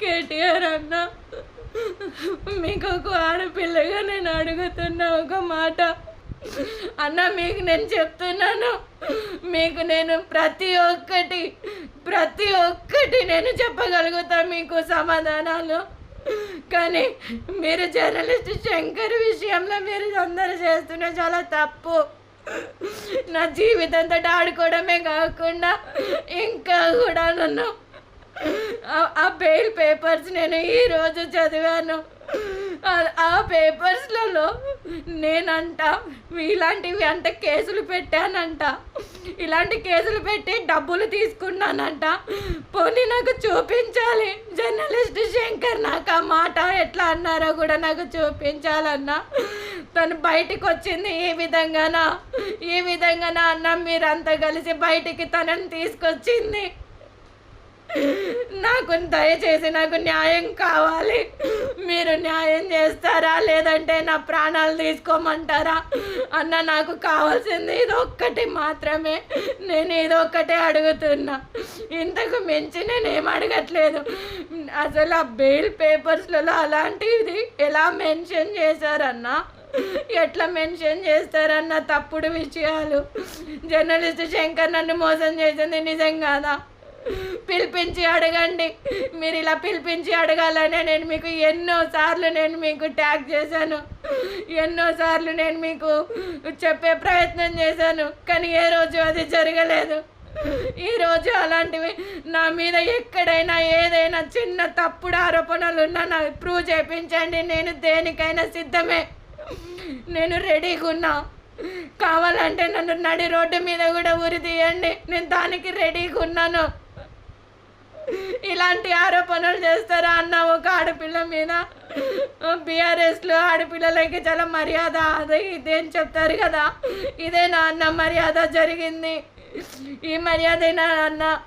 కేటీఆర్ అన్న మీకు ఒక ఆడపిల్లగా నేను అడుగుతున్నా ఒక మాట. అన్న మీకు నేను చెప్తున్నాను. మీకు నేను ప్రతి ఒక్కటి ప్రతి ఒక్కటి నేను చెప్పగలుగుతా మీకు సమాధానాలు. కానీ మీరు జర్నలిస్ట్ శంకర్ విషయంలో మీరు అందరూ చేస్తున్న చాలా తప్పు. నా జీవితంతో ఆడుకోవడమే కాకుండా ఇంకా కూడా నన్ను ఆ- బెయిల్ పేపర్స్ నేను ఈరోజు చదివాను. ఆ- పేపర్స్లలో నేనంట ఇలాంటివి అంటే కేసులు పెట్టానంట. ఇలాంటి కేసులు పెట్టి డబ్బులు తీసుకున్నానంట. పోనీ నాకు చూపించాలి. జర్నలిస్ట్ శంకర్ నాకు ఆ మాట ఎట్లా అన్నారో కూడా నాకు చూపించాలన్నా. తను బయటికి వచ్చింది ఈ విధంగానా? ఈ విధంగానా అన్న మీరంతా కలిసి బయటికి తనని తీసుకొచ్చింది. నాకు దయచేసి నాకు న్యాయం కావాలి. మీరు న్యాయం చేస్తారా? లేదంటే నా ప్రాణాలు తీసుకోమంటారా? అన్న నాకు కావాల్సింది ఇదొక్కటి మాత్రమే. నేను ఇదొక్కటే అడుగుతున్నా. ఇంతకు మించి నేను ఏం అడగట్లేదు. అసలు ఆ బెయిల్ పేపర్స్లలో అలాంటిది ఎలా మెన్షన్ చేశారన్నా? ఎట్లా మెన్షన్ చేస్తారన్న తప్పుడు విషయాలు. జర్నలిస్ట్ శంకర్ నన్ను మోసం చేసింది నిజం కాదా? పిలిపించి అడగండి. మీరు ఇలా పిలిపించి అడగాలనే నేను మీకు ఎన్నోసార్లు నేను మీకు ట్యాగ్ చేశాను. ఎన్నోసార్లు నేను మీకు చెప్పే ప్రయత్నం చేశాను. కానీ ఏ రోజు అది జరగలేదు. ఈరోజు అలాంటివి నా మీద ఎక్కడైనా ఏదైనా చిన్న తప్పుడు ఆరోపణలు ఉన్నా నాకు ప్రూవ్ చేయించండి నేను దేనికైనా సిద్ధమే. నేను రెడీగా ఉన్నా. కావాలంటే నన్ను నడి రోడ్డు మీద కూడా ఉరి తీయండి. నేను దానికి రెడీగా ఉన్నాను. ఇలాంటి ఆరోపణలు చేస్తారా అన్న ఒక ఆడపిల్ల మీద? బీఆర్ఎస్లో ఆడపిల్లలకి చాలా మర్యాద. అదే ఇదేం చెప్తారు కదా. ఇదే నా అన్న మర్యాద జరిగింది. ఈ మర్యాద అన్న